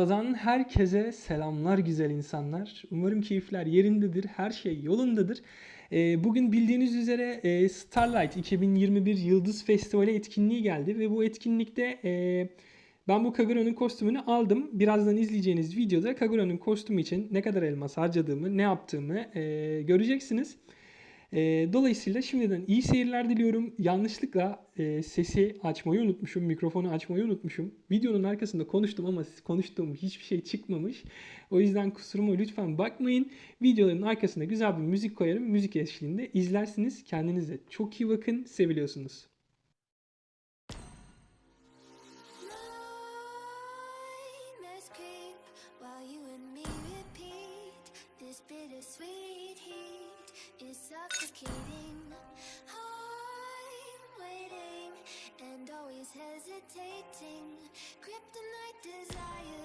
Buradan herkese selamlar güzel insanlar. Umarım keyifler yerindedir, her şey yolundadır. Ee, bugün bildiğiniz üzere e, Starlight 2021 Yıldız Festivali etkinliği geldi ve bu etkinlikte e, ben bu Kagura'nın kostümünü aldım. Birazdan izleyeceğiniz videoda Kagura'nın kostümü için ne kadar elmas harcadığımı, ne yaptığımı e, göreceksiniz. E, dolayısıyla şimdiden iyi seyirler diliyorum. Yanlışlıkla e, sesi açmayı unutmuşum, mikrofonu açmayı unutmuşum. Videonun arkasında konuştum ama konuştuğum hiçbir şey çıkmamış. O yüzden kusuruma lütfen bakmayın. Videoların arkasına güzel bir müzik koyarım. Müzik eşliğinde izlersiniz. Kendinize çok iyi bakın. Seviliyorsunuz. Suffocating. I'm waiting and always hesitating. Kryptonite desires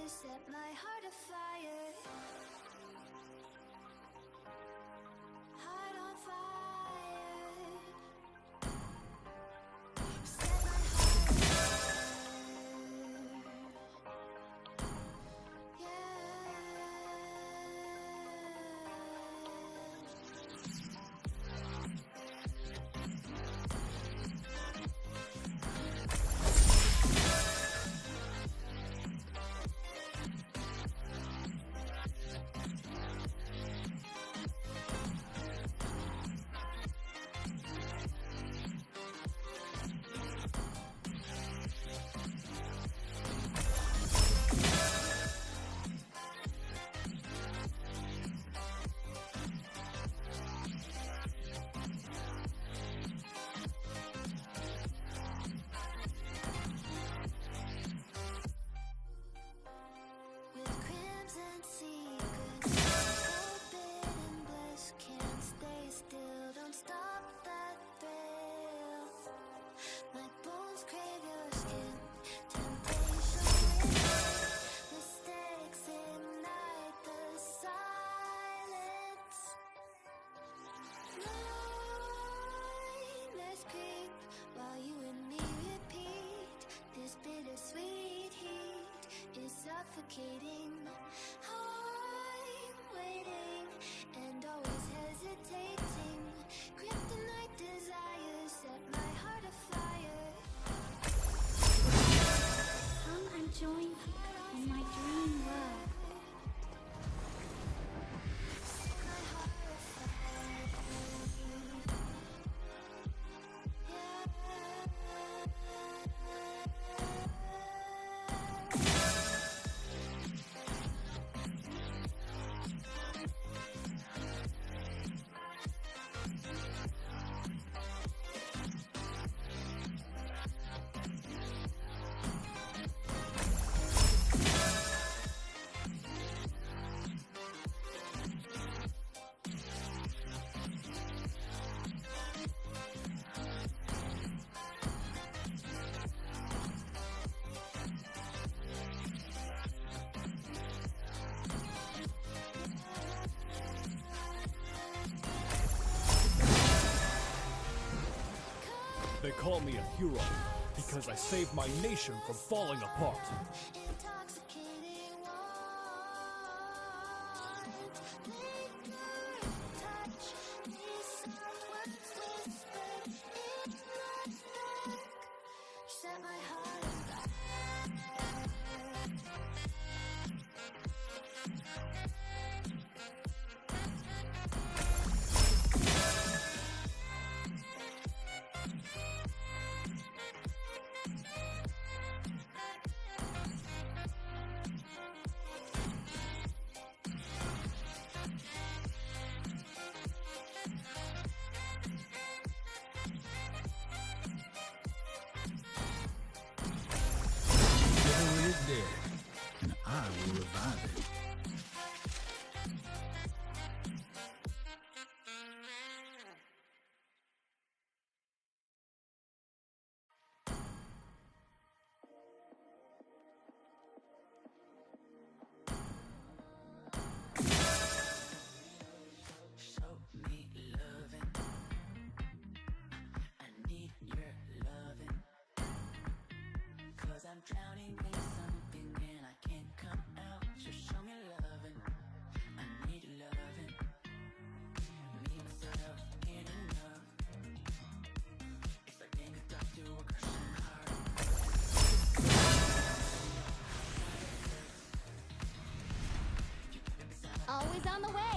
They call me a hero because I saved my nation from falling apart. drowning in something and I can't come out. So show me loving. I need loving. Me myself enough. Crushing heart. Always on the way.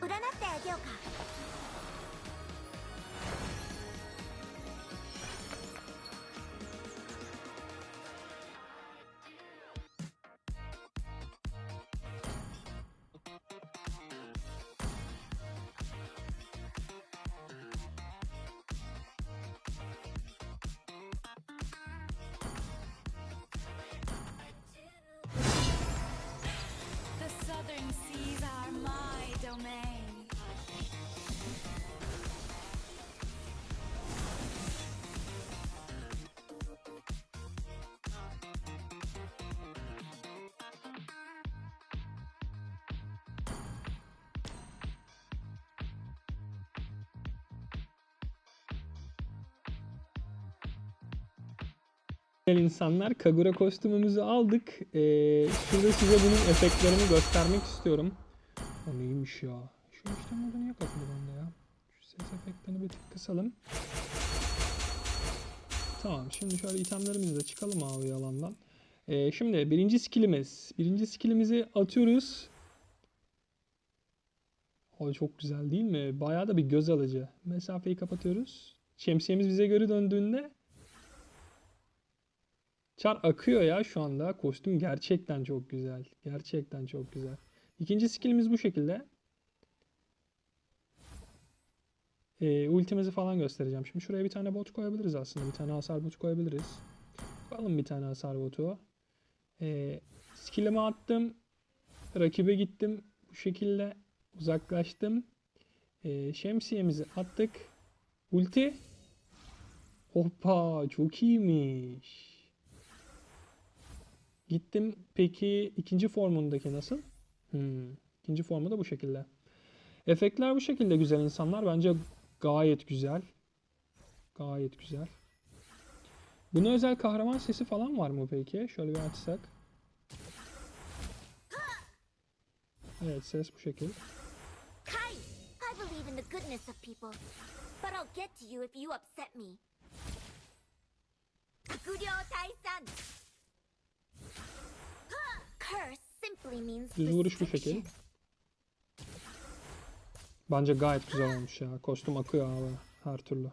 占ってあげようか。İnsanlar Kagura kostümümüzü aldık. Ee, şurada size bunun efektlerini göstermek istiyorum. O neymiş ya? Şu işte modu niye kapalı bende ya? Şu ses efektlerini bir tık kısalım. Tamam şimdi şöyle itemlerimizi de çıkalım abi yalandan. Ee, şimdi birinci skillimiz. Birinci skillimizi atıyoruz. O çok güzel değil mi? Bayağı da bir göz alıcı. Mesafeyi kapatıyoruz. Şemsiyemiz bize geri döndüğünde Çar akıyor ya şu anda. Kostüm gerçekten çok güzel. Gerçekten çok güzel. İkinci skillimiz bu şekilde. Ee, ultimizi falan göstereceğim. Şimdi şuraya bir tane bot koyabiliriz aslında. Bir tane hasar botu koyabiliriz. Koyalım bir tane hasar botu. Ee, skillimi attım. Rakibe gittim. Bu şekilde uzaklaştım. Ee, şemsiyemizi attık. Ulti. Hoppa çok iyiymiş. Gittim. Peki ikinci formundaki nasıl? Hmm. İkinci formu da bu şekilde. Efektler bu şekilde güzel insanlar. Bence gayet güzel. Gayet güzel. Buna özel kahraman sesi falan var mı peki? Şöyle bir açsak. Evet ses bu şekilde. Düz vuruş bu şekil. Bence gayet güzel olmuş ya. Kostüm akıyor abi her türlü.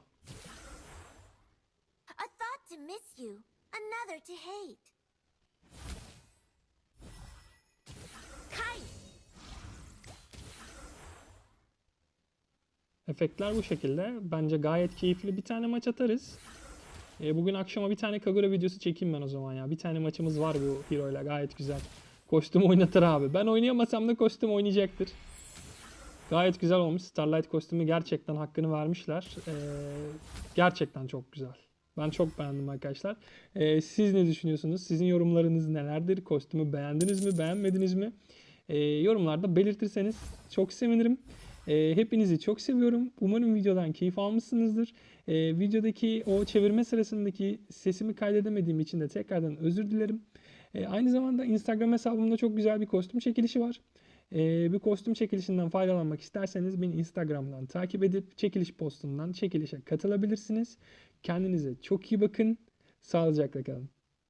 Efektler bu şekilde. Bence gayet keyifli. Bir tane maç atarız. E, bugün akşama bir tane Kagura videosu çekeyim ben o zaman ya. Bir tane maçımız var bu hero ile gayet güzel. Kostüm oynatır abi. Ben oynayamasam da kostüm oynayacaktır. Gayet güzel olmuş. Starlight kostümü gerçekten hakkını vermişler. E, gerçekten çok güzel. Ben çok beğendim arkadaşlar. E, siz ne düşünüyorsunuz? Sizin yorumlarınız nelerdir? Kostümü beğendiniz mi? Beğenmediniz mi? E, yorumlarda belirtirseniz çok sevinirim. E, hepinizi çok seviyorum. Umarım videodan keyif almışsınızdır. E, videodaki o çevirme sırasındaki sesimi kaydedemediğim için de tekrardan özür dilerim. E, aynı zamanda Instagram hesabımda çok güzel bir kostüm çekilişi var. E, bir kostüm çekilişinden faydalanmak isterseniz beni Instagram'dan takip edip çekiliş postundan çekilişe katılabilirsiniz. Kendinize çok iyi bakın. Sağlıcakla kalın.